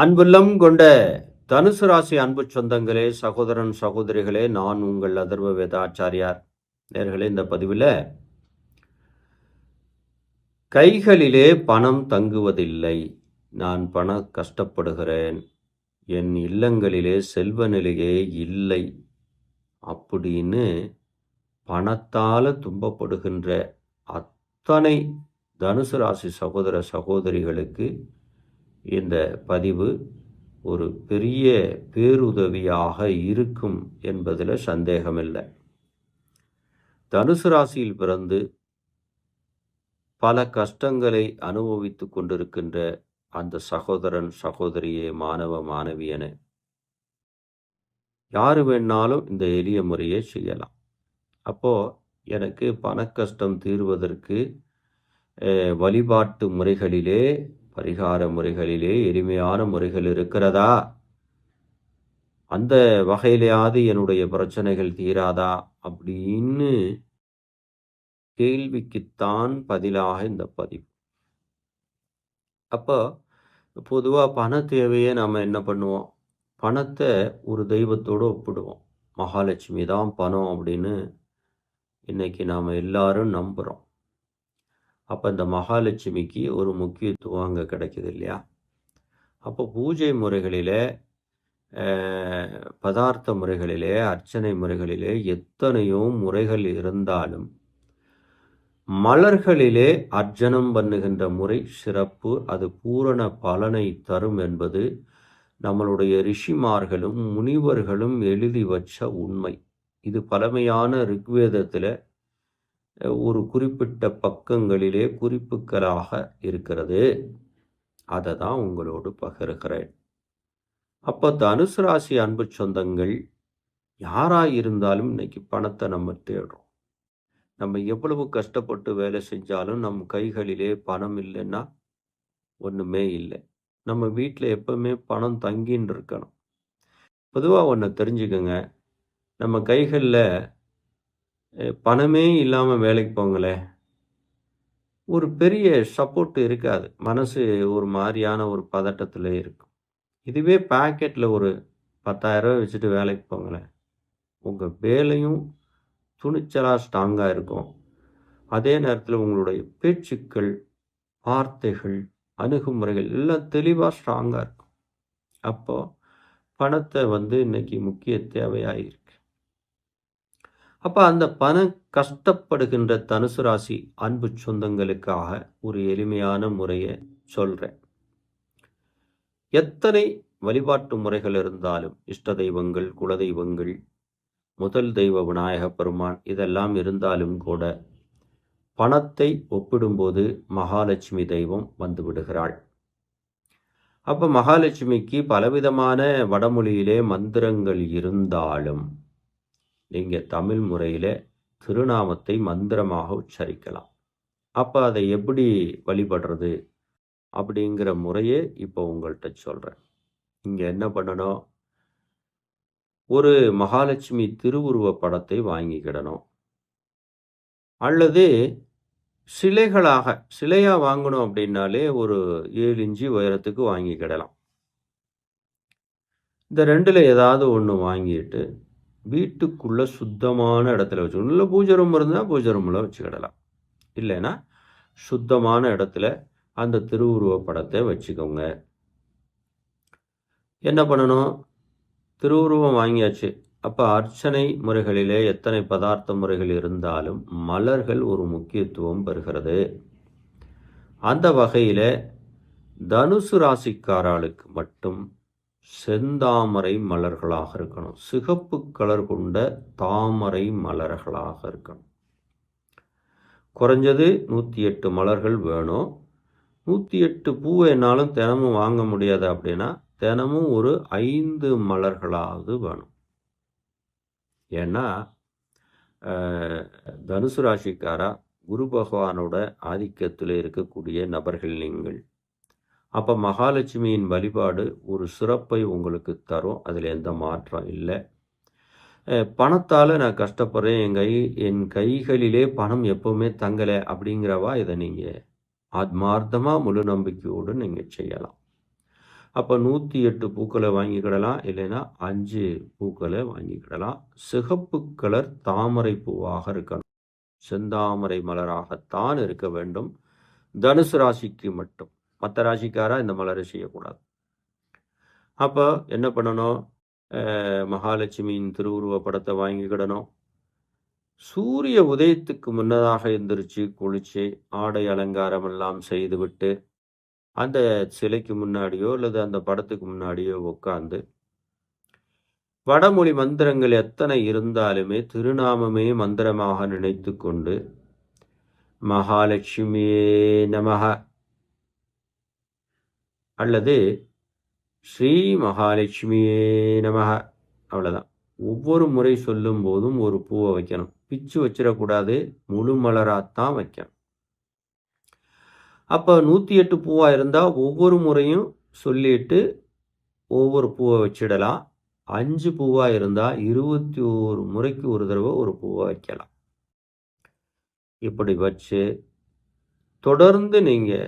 அன்புள்ளம் கொண்ட தனுசு ராசி அன்பு சொந்தங்களே சகோதரன் சகோதரிகளே நான் உங்கள் அதர்வ வேதாச்சாரியார். நேர்களே இந்த பதிவில் கைகளிலே பணம் தங்குவதில்லை. நான் பண கஷ்டப்படுகிறேன். என் இல்லங்களிலே செல்வ நிலையே இல்லை. அப்படின்னு பணத்தால் துன்பப்படுகின்ற அத்தனை தனுசு ராசி சகோதர சகோதரிகளுக்கு இந்த பதிவு ஒரு பெரிய பேருதவியாக இருக்கும் என்பதில் சந்தேகமில்லை. தனுசு ராசியில் பிறந்து பல கஷ்டங்களை அனுபவித்து கொண்டிருக்கின்ற அந்த சகோதரன் சகோதரியே மாணவ மாணவியனே யார் வேணாலும் இந்த எளிய முறையை செய்யலாம். அப்போது எனக்கு பணக்கஷ்டம் தீர்வதற்கு வழிபாட்டு முறைகளிலே பரிகார முறைகளிலே எளிமையான முறைகள் இருக்கிறதா? அந்த வகையிலேயாவது என்னுடைய பிரச்சனைகள் தீராதா? அப்படின்னு கேள்விக்குத்தான் பதிலாக இந்த பதிவு. அப்போ பொதுவாக பண தேவையை நாம் என்ன பண்ணுவோம்? பணத்தை ஒரு தெய்வத்தோடு ஒப்பிடுவோம். மகாலட்சுமி தான் பணம் அப்படின்னு இன்னைக்கு நாம் எல்லாரும் நம்புகிறோம் அப்போ இந்த மகாலட்சுமிக்கு ஒரு முக்கியத்துவம் அங்கே கிடைக்குது இல்லையா? அப்போ பூஜை முறைகளிலே பதார்த்த முறைகளிலே அர்ச்சனை முறைகளிலே எத்தனையோ முறைகள் இருந்தாலும் மலர்களிலே அர்ச்சனம் பண்ணுகின்ற முறை சிறப்பு அது பூரண பலனை தரும் என்பது நம்மளுடைய ரிஷிமார்களும் முனிவர்களும் எழுதி வச்ச உண்மை. இது பழமையான ரிக்வேதத்தில் குறிப்பிட்ட பக்கங்களிலே குறிப்புகளாக இருக்கிறது. அதை தான் உங்களோடு பகிர்கிறேன். அப்போ தனுசு ராசி அன்பு சொந்தங்கள் யாராக இருந்தாலும் இன்னைக்கு பணத்தை நம்ம தேடுறோம். நம்ம எவ்வளவு கஷ்டப்பட்டு வேலை செஞ்சாலும் நம் கைகளிலே பணம் இல்லைன்னா ஒன்றுமே இல்லை. நம்ம வீட்டில் எப்பவுமே பணம் தங்கின்னு இருக்கணும். பொதுவாக ஒன்று தெரிஞ்சுக்கோங்க. நம்ம கைகளில் பணமே இல்லாமல் வேலைக்கு போங்களேன் ஒரு பெரிய சப்போர்ட் இருக்காது. மனசு ஒரு மாதிரியான ஒரு பதட்டத்தில் இருக்கும். இதுவே பாக்கெட்டில் ஒரு பத்தாயிரரூவா வச்சுட்டு வேலைக்கு போங்களேன் உங்கள் வேலையும் துணிச்சலாக ஸ்ட்ராங்காக இருக்கும். அதே நேரத்தில் உங்களுடைய பேச்சுக்கள் வார்த்தைகள் அணுகுமுறைகள் எல்லாம் தெளிவாக ஸ்ட்ராங்காக இருக்கும். அப்போது பணத்தை வந்து இன்னைக்கு முக்கிய தேவையாக இருக்கு அப்போ அந்த பணம் கஷ்டப்படுகின்ற தனுசு ராசி அன்பு சொந்தங்களுக்காக ஒரு எளிமையான முறையை சொல்கிறேன் எத்தனை வழிபாட்டு முறைகள் இருந்தாலும் இஷ்ட தெய்வங்கள் குலதெய்வங்கள் முதல் தெய்வ விநாயக பெருமான் இதெல்லாம் இருந்தாலும் கூட பணத்தை ஒப்பிடும்போது மகாலட்சுமி தெய்வம் வந்து விடுகிறாள். அப்போ மகாலட்சுமிக்கு பலவிதமான வடமொழியிலே மந்திரங்கள் இருந்தாலும் நீங்கள் தமிழ் முறையில் திருநாமத்தை மந்திரமாக உச்சரிக்கலாம். அப்போ அதை எப்படி வழிபடுறது அப்படிங்கிற முறையே இப்போ உங்கள்கிட்ட சொல்கிறேன் இங்கே என்ன பண்ணணும்? ஒரு மகாலட்சுமி திருவுருவ படத்தை வாங்கிக்கிடணும். அல்லது சிலைகளாக சிலையாக வாங்கணும் அப்படின்னாலே ஒரு ஏழு இன்ச்சு உயரத்துக்கு வாங்கிக்கிடலாம். இந்த ரெண்டில் ஏதாவது ஒன்று வாங்கிட்டு வீட்டுக்குள்ளே சுத்தமான இடத்துல வச்சுக்கணும். இல்லை பூஜை ரூம் இருந்தால் பூஜை ரூமில் வச்சுக்கிடலாம். இல்லைன்னா சுத்தமான இடத்துல அந்த திருவுருவ படத்தை வச்சுக்கோங்க. என்ன பண்ணணும்? திருவுருவம் வாங்கியாச்சு. அப்போ அர்ச்சனை முறைகளிலே எத்தனை பதார்த்த முறைகள் இருந்தாலும் மலர்கள் ஒரு முக்கியத்துவம் பெறுகிறது. அந்த வகையில் தனுசு ராசிக்காரர்களுக்கு மட்டும் செந்தாமரை மலர்களாக இருக்கணும். சிகப்பு கலர் கொண்ட தாமரை மலர்களாக இருக்கணும். குறைஞ்சது நூற்றி எட்டு மலர்கள் வேணும். நூற்றி எட்டு பூவை என்னாலும் தினமும் வாங்க முடியாது அப்படின்னா தினமும் ஒரு ஐந்து மலர்களாவது வேணும். ஏன்னா தனுசு ராசிக்காரா குரு பகவானோட ஆதிக்கத்தில் இருக்கக்கூடிய நபர்கள் நீங்கள். அப்போ மகாலட்சுமியின் வழிபாடு ஒரு சிறப்பை உங்களுக்கு தரும். அதில் எந்த மாற்றம் இல்லை. பணத்தால் நான் கஷ்டப்படுறேன். என் கை என் கைகளிலே பணம் எப்பவுமே தங்கலை அப்படிங்கிறவா இதை நீங்கள் ஆத்மார்த்தமாக முழு நம்பிக்கையோடு நீங்கள் செய்யலாம். அப்போ நூற்றி எட்டு பூக்களை வாங்கிக்கிடலாம். இல்லைன்னா அஞ்சு பூக்களை வாங்கிக்கிடலாம். சிகப்பு கலர் தாமரை பூவாக இருக்கணும். செந்தாமரை மலராகத்தான் இருக்க வேண்டும். தனுசு ராசிக்கு மட்டும். மற்ற ராசிக்காராக இந்த மலரை செய்யக்கூடாது. அப்போ என்ன பண்ணணும்? மகாலட்சுமியின் திருவுருவ படத்தை வாங்கிக்கிடணும் சூரிய உதயத்துக்கு முன்னதாக எந்திரிச்சு குளிச்சு ஆடை அலங்காரம் எல்லாம் செய்துவிட்டு அந்த சிலைக்கு முன்னாடியோ அல்லது அந்த படத்துக்கு முன்னாடியோ உட்காந்து வடமொழி மந்திரங்கள் எத்தனை இருந்தாலுமே திருநாமமே மந்திரமாக நினைத்து கொண்டு மகாலட்சுமியே நமக அல்லது ஸ்ரீ மகாலட்சுமியே நமக அவ்வளோதான் ஒவ்வொரு முறை சொல்லும் போதும் ஒரு பூவை வைக்கணும். பிச்சு வச்சிடக்கூடாது. முழு மலராகத்தான் வைக்கணும். அப்போ நூற்றி எட்டு பூவாக இருந்தால் ஒவ்வொரு முறையும் சொல்லிட்டு ஒவ்வொரு பூவை வச்சிடலாம். அஞ்சு பூவாக இருந்தால் இருபத்தி ஒரு முறைக்கு ஒரு தடவை ஒரு பூவை வைக்கலாம். இப்படி வச்சு தொடர்ந்து நீங்கள்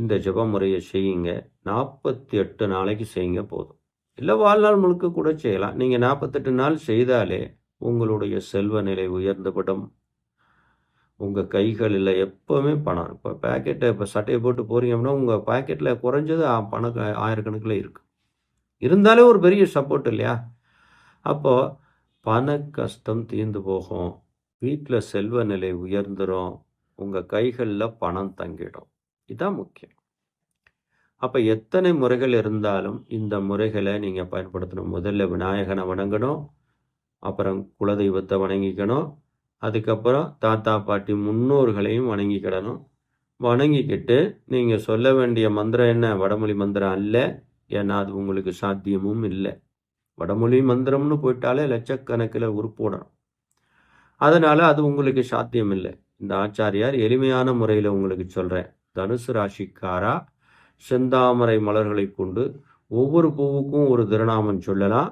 இந்த ஜப முறையை செய்யுங்க. நாற்பத்தி எட்டு நாளைக்கு செய்யுங்க போதும். இல்லை வாழ்நாள் முழுக்க கூட செய்யலாம். நீங்கள் நாற்பத்தெட்டு நாள் செய்தாலே உங்களுடைய செல்வ நிலை உயர்ந்துவிடும். உங்கள் கைகளில் எப்போவுமே பணம். இப்போ பேக்கெட்டை இப்போ சட்டையை போட்டு போகிறீங்க அப்படின்னா உங்கள் பேக்கெட்டில் குறைஞ்சது பணம் ஆயிரக்கணக்கில் இருக்குது இருந்தாலே ஒரு பெரிய சப்போர்ட் இல்லையா? அப்போது பண கஷ்டம் தீர்ந்து போகும். வீட்டில் செல்வ நிலை உயர்ந்துடும் உங்கள் கைகளில் பணம் தங்கிடும். இதுதான் முக்கியம். அப்போ எத்தனை முறைகள் இருந்தாலும் இந்த முறைகளை நீங்கள் பயன்படுத்தணும். முதல்ல விநாயகனை வணங்கணும் அப்புறம் குலதெய்வத்தை வணங்கிக்கணும் அதுக்கப்புறம் தாத்தா பாட்டி முன்னோர்களையும் வணங்கிக்கிடணும். வணங்கிக்கிட்டு நீங்கள் சொல்ல வேண்டிய மந்திரம் என்ன? வடமொழி மந்திரம் அல்ல. ஏன்னா அது உங்களுக்கு சாத்தியமும் இல்லை. வடமொழி மந்திரம்னு போயிட்டாலே லட்சக்கணக்கில் உருப்போடணும் அதனால் அது உங்களுக்கு சாத்தியம் இல்லை இந்த ஆச்சாரியார் எளிமையான முறையில் உங்களுக்கு சொல்கிறேன் தனுசு ராசிக்காரா? செந்தாமரை மலர்களை கொண்டு ஒவ்வொரு பூவுக்கும் ஒரு திருநாமம் சொல்லலாம்.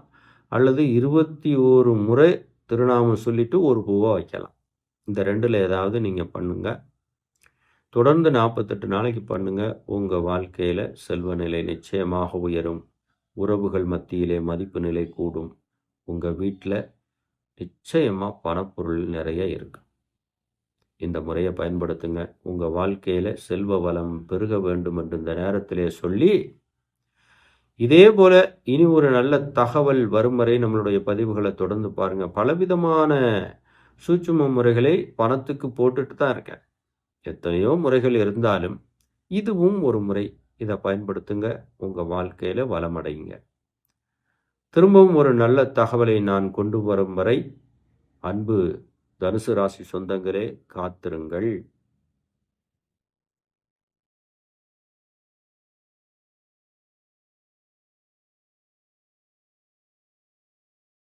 அல்லது இருபத்தி ஓரு முறை திருநாமம் சொல்லிவிட்டு ஒரு பூவை வைக்கலாம். இந்த ரெண்டில் ஏதாவது நீங்கள் பண்ணுங்கள் தொடர்ந்து நாற்பத்தெட்டு நாளைக்கு பண்ணுங்கள் உங்கள் வாழ்க்கையில் செல்வ நிலை நிச்சயமாக உயரும். உறவுகள் மத்தியிலே மதிப்பு நிலை கூடும். உங்கள் வீட்டில் நிச்சயமாக பணப்பொருள் நிறைய இருக்கும் இந்த முறையை பயன்படுத்துங்க. உங்கள் வாழ்க்கையில் செல்வ வளம் பெருக வேண்டும் என்று இந்த நேரத்திலே சொல்லி இதே போல இனி ஒரு நல்ல தகவல் வரும் வரை நம்மளுடைய பதிவுகளை தொடர்ந்து பாருங்க. பலவிதமான சூட்சும முறைகளை பணத்துக்கு போட்டுட்டு தான் இருக்கேன். எத்தனையோ முறைகள் இருந்தாலும் இதுவும் ஒரு முறை. இதை பயன்படுத்துங்க. உங்கள் வாழ்க்கையில் வளமடையுங்க திரும்பவும் ஒரு நல்ல தகவலை நான் கொண்டு வரும் வரை அன்பு தனுசு ராசி சொந்தங்களே காத்திருங்கள்.